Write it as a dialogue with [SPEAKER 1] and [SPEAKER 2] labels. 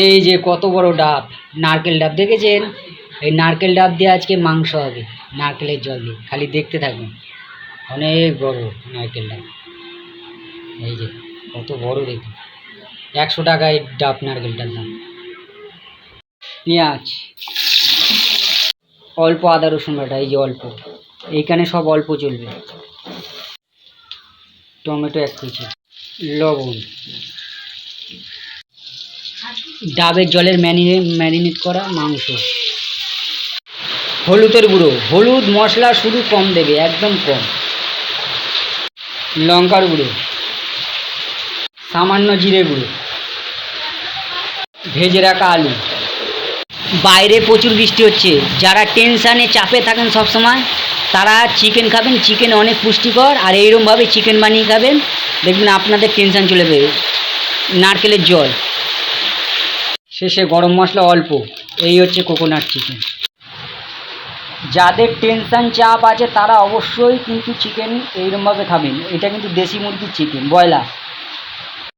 [SPEAKER 1] এই যে কত বড় ডাব, নারকেল ডাব দেখেছেন? এই নারকেল ডাব দিয়ে আজকে মাংস হবে, নারকেলের জল দিয়ে। খালি দেখতে থাকবেন অনেক বড় নারকেল ডাব। এই যে কত বড় দেখুন, একশো টাকায় ডাব নারকেলটার দাম। পেঁয়াজ অল্প আদা, রসুন বাটা, এই যে অল্প। এইখানে সব অল্প চলবে। টমেটো এক কেজি, লবণ। ডাবের জলের ম্যারিনে, ম্যারিনেট করা মাংস। হলুদের গুঁড়ো। হলুদ মশলা শুধু কম দেবে, একদম কম। লঙ্কার গুঁড়ো। সামান্য জিরে গুঁড়ো। ভেজে রাখা আলু। বাইরে প্রচুর বৃষ্টি হচ্ছে। যারা টেনশানে চাপে থাকেন সবসময়, তারা চিকেন খাবেন। চিকেন অনেক পুষ্টিকর, আর এইরকমভাবে চিকেন বানিয়ে খাবেন। দেখবেন আপনাদের টেনশান চলে যাবে। নারকেলের জল। শেষে গরম মশলা অল্প। এই হচ্ছে কোকোনাট চিকেন যাদের টেনশান চাপ আছে তারা অবশ্যই কিন্তু চিকেন এইরকমভাবে খাবেন। এটা কিন্তু দেশি মুরগির চিকেন ব্রয়লার।